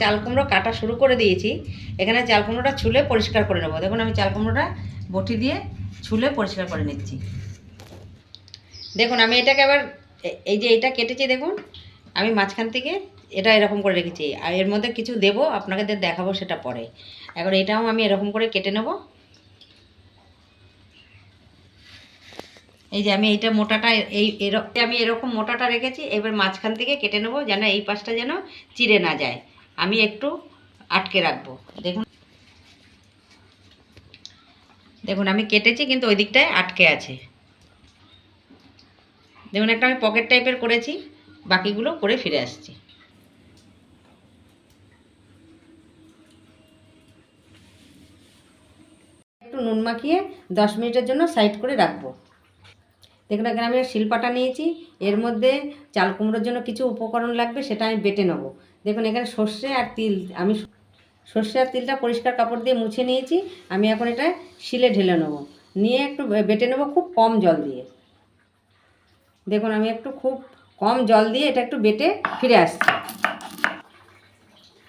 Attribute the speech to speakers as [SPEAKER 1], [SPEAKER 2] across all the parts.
[SPEAKER 1] চাল কুমড়ো কাটা শুরু করে দিয়েছি। এখানে চাল কুমড়োটা ছুলে পরিষ্কার করে নেব। দেখুন, আমি চাল কুমড়োটা বটি দিয়ে ছুলে পরিষ্কার করে নিচ্ছি। দেখুন, আমি এটাকে আবার এই যে এটা কেটেছি, দেখুন, আমি মাঝখান থেকে এটা এরকম করে রেখেছি। আর এর মধ্যে কিছু দেবো দিয়ে দেখাবো সেটা পরে। এখন এটাও আমি এরকম করে কেটে নেব। এই যে আমি এইটা মোটাটা এই, আমি এরকম মোটাটা রেখেছি, এবার মাঝখান থেকে কেটে নেব, যেন এই পাশটা যেন চিড়ে না যায়। আমি একটু আটকে রাখব। দেখুন। দেখুন, আমি কেটেছি, কিন্তু ওই দিকটায় আটকে আছে। দেখুন, একটা আমি পকেট টাইপের করেছি, বাকিগুলো করে ফিরে আসছি। একটু নুন মাখিয়ে দশ মিনিটের জন্য সাইড করে রাখব। দেখুন, এখানে আমি শিলপাটা নিয়েছি। এর মধ্যে চাল কুমড়োর জন্য কিছু উপকরণ লাগবে, সেটা আমি বেটে নেব। দেখুন, এখানে সর্ষে আর তিল, আমি সর্ষে আর তিলটা পরিষ্কার কাপড় দিয়ে মুছে নিয়েছি, আমি এখন এটা শিলে ঢেলে নেব। নিয়ে একটু বেটে নেব খুব কম জল দিয়ে। দেখুন, আমি একটু খুব কম জল দিয়ে এটা একটু বেটে ফিরে আসছি।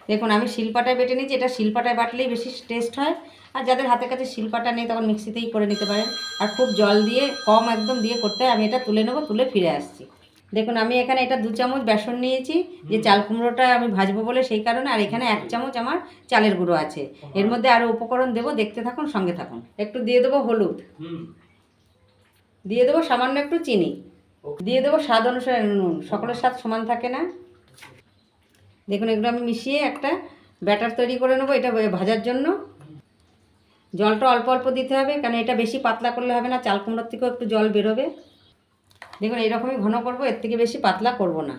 [SPEAKER 1] দেখুন, আমি শিলপাটায় বেটে নিয়েছি, এটা শিলপাটায় বাটলেই বেশি টেস্ট হয়। আর যাদের হাতের কাছে শিলপাটা নেই, তখন মিক্সিতেই করে নিতে পারেন। আর খুব জল দিয়ে, কম একদম দিয়ে করতে হয়, আমি এটা তুলে নেব, তুলে ফিরে আসছি। দেখুন আমি এখানে এটা দু চামচ বেসন নিয়েছি যে চাল কুমড়োটা আমি ভাজবো বলে সেই কারণে আর এখানে এক চামচ আমার চালের গুঁড়ো আছে। এর মধ্যে আরও উপকরণ দেবো দেখতে থাকুন সঙ্গে থাকুন। একটু দিয়ে দেবো হলুদ। দিয়ে দেবো সামান্য একটু চিনি। দিয়ে দেবো স্বাদ অনুসারে নুন সকলের স্বাদ সমান থাকে না। দেখুন এগুলো আমি মিশিয়ে একটা ব্যাটার তৈরি করে নেব এটা ভাজার জন্য। জলটা অল্প অল্প দিতে হবে কারণ এটা বেশি পাতলা করলে হবে না চাল কুমড়োর থেকেও একটু জল বেরোবে। দেখুন এইরকমই ঘন করব, এর থেকে বেশি পাতলা করব না।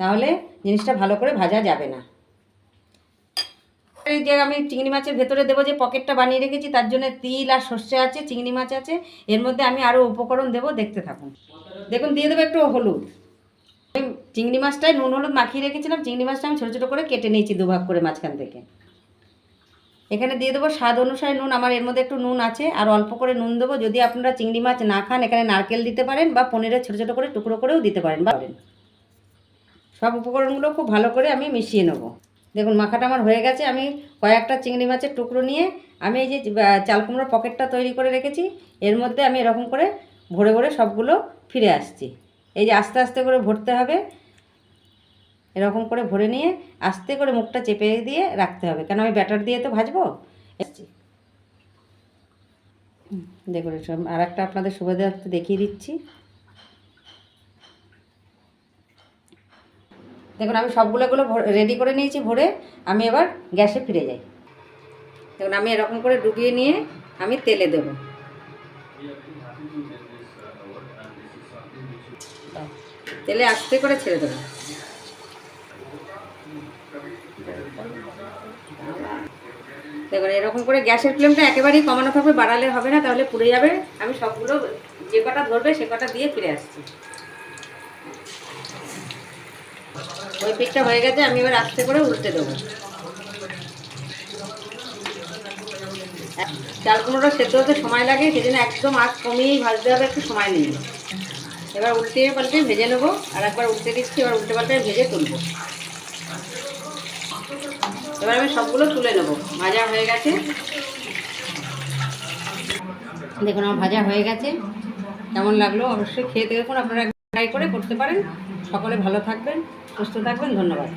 [SPEAKER 1] তাহলে জিনিসটা ভালো করে ভাজা যাবে না। এই যে আমি চিংড়ি মাছের ভেতরে দেবো, যে পকেটটা বানিয়ে রেখেছি, তার জন্য তিল আর সর্ষে আছে, চিংড়ি মাছ আছে। এর মধ্যে আমি আরও উপকরণ দেবো, দেখতে থাকুন। দেখুন, দিয়ে দেবো একটু হলুদ। চিংড়ি মাছটায় নুন, হলুদ মাখিয়ে রেখেছিলাম, চিংড়ি মাছটা আমি ছোটো ছোটো করে কেটে নিয়েছি দুভাগ করে মাঝখান থেকে। এখানে দিয়ে দেবো স্বাদ অনুসারে নুন, আমার এর মধ্যে একটু নুন আছে, আর অল্প করে নুন দেবো। যদি আপনারা চিংড়ি মাছ না খান, এখানে নারকেল দিতে পারেন বা পনিরের ছোটো ছোটো করে টুকরো করেও দিতে পারেন বা সব উপকরণগুলো খুব ভালো করে আমি মিশিয়ে নেব। দেখুন, মাখাটা আমার হয়ে গেছে। আমি কয়েকটা চিংড়ি মাছের টুকরো নিয়ে আমি এই যে চাল কুমড়োর পকেটটা তৈরি করে রেখেছি। এর মধ্যে আমি এরকম করে ভরে ভরে সবগুলো ফিরে আসছি। এই যে আস্তে আস্তে করে ভরতে হবে। এরকম করে ভরে নিয়ে আস্তে করে মুখটা চেপে দিয়ে রাখতে হবে। কেন আমি ব্যাটার দিয়ে তো ভাজবো? এসছি। দেখুন আর একটা আপনাদের সুবিধার্থে দেখিয়ে দিচ্ছি। দেখুন, আমি সবগুলোগুলো রেডি করে নিয়েছি ভরে। আমি এবার গ্যাসে ফিরে যাই। দেখুন, আমি এরকম করে ডুবিয়ে নিয়ে আমি তেলে দেবো। তেলে আস্তে করে ছেড়ে দেবো। দেখুন, এরকম করে গ্যাসের ফ্লেমটা একেবারেই কমানো থাকবে, বাড়ালে হবে না, তাহলে পুড়ে যাবে। আমি সবগুলো যে কটা ধরবে সে কটা দিয়ে ফিরে আসছি। ওই পিঠটা হয়ে গেছে, আমি এবার আস্তে করে উল্টে দেবো। চাল কুমড়োটা সেদ্ধ হতে সময় লাগে, সেজন্য একদম আঁচ কমিয়েই ভাজতে হবে, একটু সময় নিয়ে এবার উল্টে পাল্টে ভেজে নেব, আর একবার উল্টে দিচ্ছি, এবার উল্টে পাল্টে ভেজে তুলবো। এবার আমি সবগুলো তুলে নেব, ভাজা হয়ে গেছে। দেখুন, আমার ভাজা হয়ে গেছে। কেমন লাগল অবশ্যই খেয়ে দেখুন, আপনারা ট্রাই করে করতে পারেন। সকলে ভালো থাকবেন, সুস্থ থাকবেন, ধন্যবাদ।